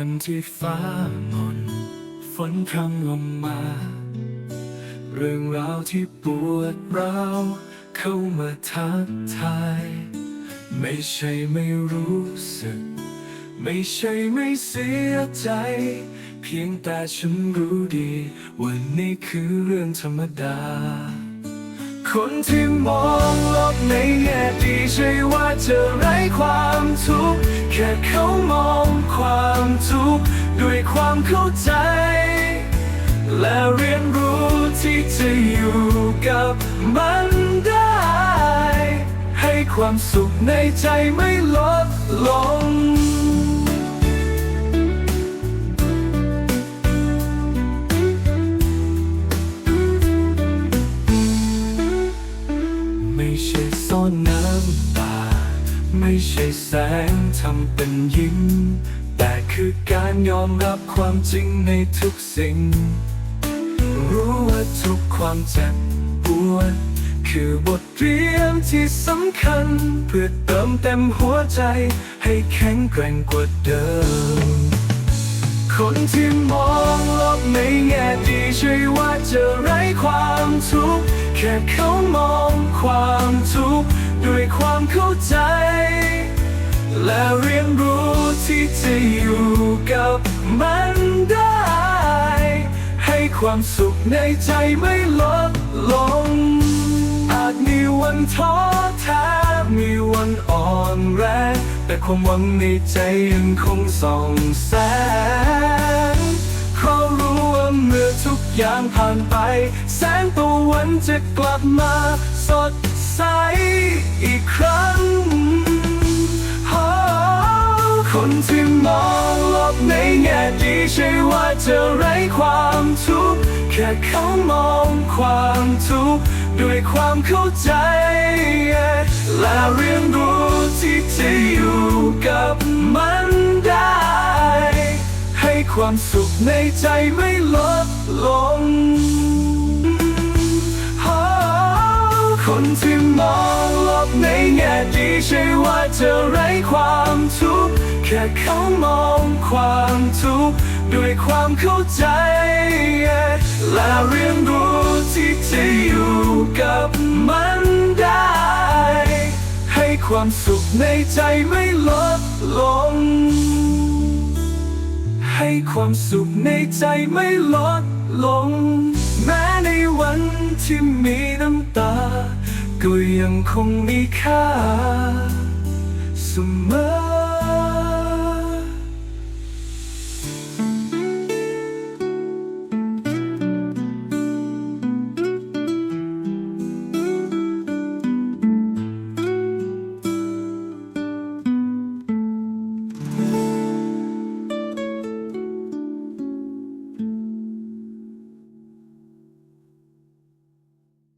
ันที่ฟ้ามนฝนพรำลงมา เรื่องราวที่ปวดร้าวเข้ามาทักทาย ไม่ใช่ไม่รู้สึก ไม่ใช่ไม่เสียใจ เพียงแต่ฉันรู้ดีว่านี่คือเรื่องธรรมดา คนที่มองโลกในแง่ดีใช่ว่าจะไร้ความทุกข์แค่เขามองค ด้วยความเข้าใจ และเรียนรู้ที่จะอยู่กับมันได้ ให้ความสุขในใจไม่ลดลง ไม่ใช่ซ่อนน้ำตา ไม่ใช่แสงทำเป็นยิ้ม แต่คือการยอมรับความจริงในทุกสิ่ง รู้ว่าทุกความเจ็บปวดคือบทเรียนที่สำคัญ เพื่อเติมเต็มหัวใจให้แข็งแกร่งกว่าเดิม คนที่มองโลกในแง่ดีใช่ว่าจะไร้ความทุกข์ แค่เขามองความทุกข์ ด้วยความเข้าใจ และเรียนรู้ที่จะอยู่กับมันได้ ให้ความสุขในใจไม่ลดลง อาจมีวันท้อแท้มีวันอ่อนแรงแต่ความหวังในใจยังคงส่องแสงเพรารู้ว่าเมื่อทุกอย่างผ่านไป แสงตะวันจะกลับมาสดใสอีกครั้ง ใช่ว่าจะไร้ความทุกข์แค่เขามองความทุกข์ด้วยความเข้าใจ และเรียนรู้ที่จะอยู่กับมันได้ ให้ความสุขในใจไม่ลดลง คนที่มองลกในแง่ดีใช่ว่าจะไร้ความทุกข์แค่เขามองความทุกข์ด้วยความเข้าใจ และเรียนรู้ที่จะอยู่กับมันได้ ให้ความสุขในใจไม่ลดลง ให้ความสุขในใจไม่ลดลง แม้ในวันที่มีน้ำตา ก็ยังคงมีค่าเสมอ